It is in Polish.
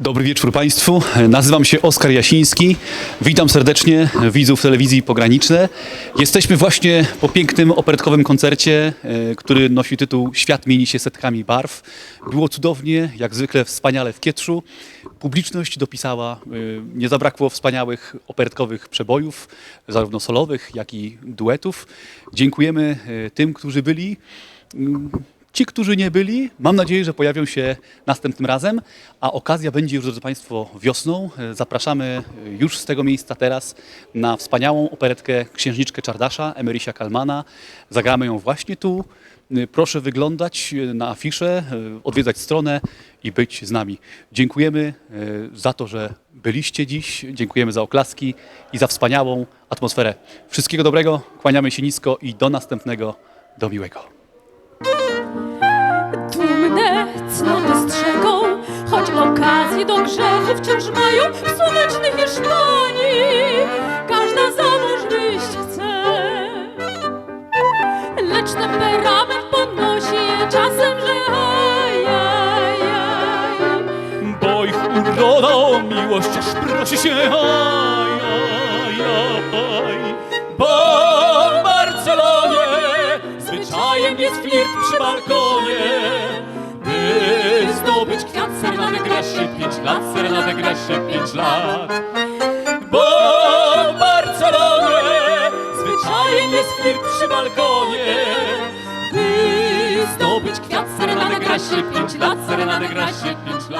Dobry wieczór Państwu. Nazywam się Oskar Jasiński. Witam serdecznie widzów telewizji Pograniczne. Jesteśmy właśnie po pięknym operetkowym koncercie, e, który nosi tytuł Świat mieni się setkami barw. Było cudownie, jak zwykle wspaniale w Kietrzu. Publiczność dopisała, e, nie zabrakło wspaniałych operetkowych przebojów, zarówno solowych, jak i duetów. Dziękujemy e, tym, którzy byli. Ci, którzy nie byli, mam nadzieję, że pojawią się następnym razem, a okazja będzie już, drodzy Państwo, wiosną. Zapraszamy już z tego miejsca teraz na wspaniałą operetkę Księżniczkę Czardasza, Emerysia Kalmana. Zagramy ją właśnie tu. Proszę wyglądać na afiszę, e, odwiedzać stronę i być z nami. Dziękujemy e, za to, że byliście dziś, dziękujemy za oklaski i za wspaniałą atmosferę. Wszystkiego dobrego, kłaniamy się nisko i do następnego, do miłego. Do grzechu wciąż mają w słonecznej Hiszpanii. Każda za mąż wyjść chce, lecz temperament podnosi je czasem, że ajajaj. Bo ich urodą miłość aż prosi się aj, aj, aj. Bo w Barcelonie zwyczajem jest flirt przy balkonie By zdobyć kwiat serenady gra się pięć lat, serenady gra się pięć lat. Bo w Barcelonie zwyczajem jest flirt przy balkonie. By zdobyć kwiat serenady gra się pięć lat, serenady gra się pięć